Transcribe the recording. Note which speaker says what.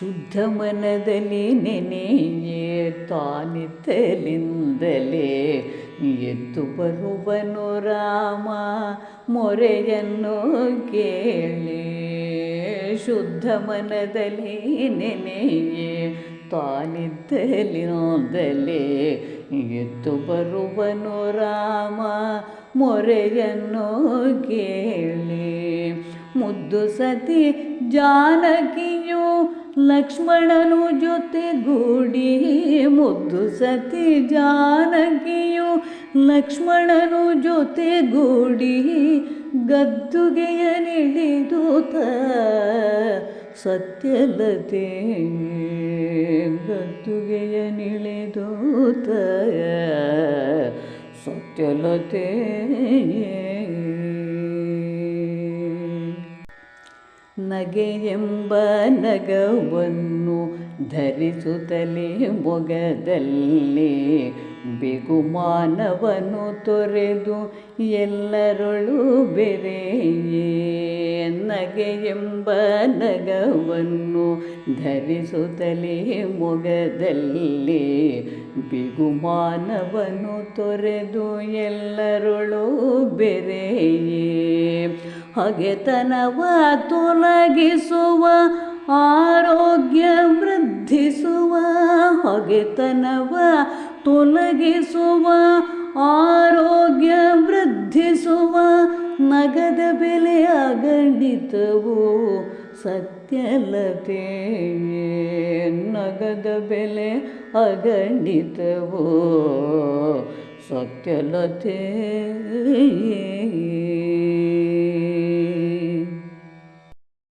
Speaker 1: ಶುದ್ಧ ಮನದಲ್ಲಿ ನೆನೆಯೇ ತಾನಿದ್ದಲಿಂದಲೇ ಎದ್ದು ಬರುವನು ರಾಮ, ಮೊರೆಯನ್ನು ಕೇಳಿ. ಶುದ್ಧ ಮನದಲ್ಲಿ ನೆನೆಯೇ ತಾನಿದ್ದಲಿನೊಂದಲೇ ಎದ್ದು ಬರುವನು ರಾಮ, ಮೊರೆಯನ್ನು ಕೇಳಿ. ಮುದ್ದು ಸತಿ ಜಾನಕಿಯು ಲಕ್ಷ್ಮಣನು ಜೊತೆಗೂಡಿ ಮುದ್ದು ಸತಿ ಜಾನಕಿಯು ಲಕ್ಷ್ಮಣನು ಜೊತೆಗೂಡಿ ಗದ್ದುಗೆಯ ನಿಳಿದೂತ ಸತ್ಯಲತೆ ಗದ್ದುಗೆಯ ನಿಳಿದೂತ ಸತ್ಯಲತೆ ನಗೆಯೆಂಬ ನಗವನ್ನು ಧರಿಸುತ್ತಲೇ ಮೊಗದಲ್ಲಿ. ಬಿಗುಮಾನವನ್ನು ತೊರೆದು ಎಲ್ಲರೊಳು ಬೆರೆಯೇ. ಎಂಬ ನಗವನ್ನು ಧರಿಸುತ್ತಲೇ ಮೊಗದಲ್ಲಿ. ಬಿಗುಮಾನವನ್ನು ತೊರೆದು ಎಲ್ಲರೊಳು ಬೆರೆಯೇ. ಹಗೆತನವ ತೊಲಗಿಸುವ, ಆರೋಗ್ಯ ವೃದ್ಧಿಸುವ, ಹೊಗೆತನವ ತೊಲಗಿಸುವ, ಆರೋಗ್ಯ ವೃದ್ಧಿಸುವ, ನಗದ ಬೆಲೆ ಅಗಣಿತವು ಸತ್ಯಲತೆ. ನಗದ ಬೆಲೆ ಅಗಣಿತವು ಸತ್ಯಲತೆ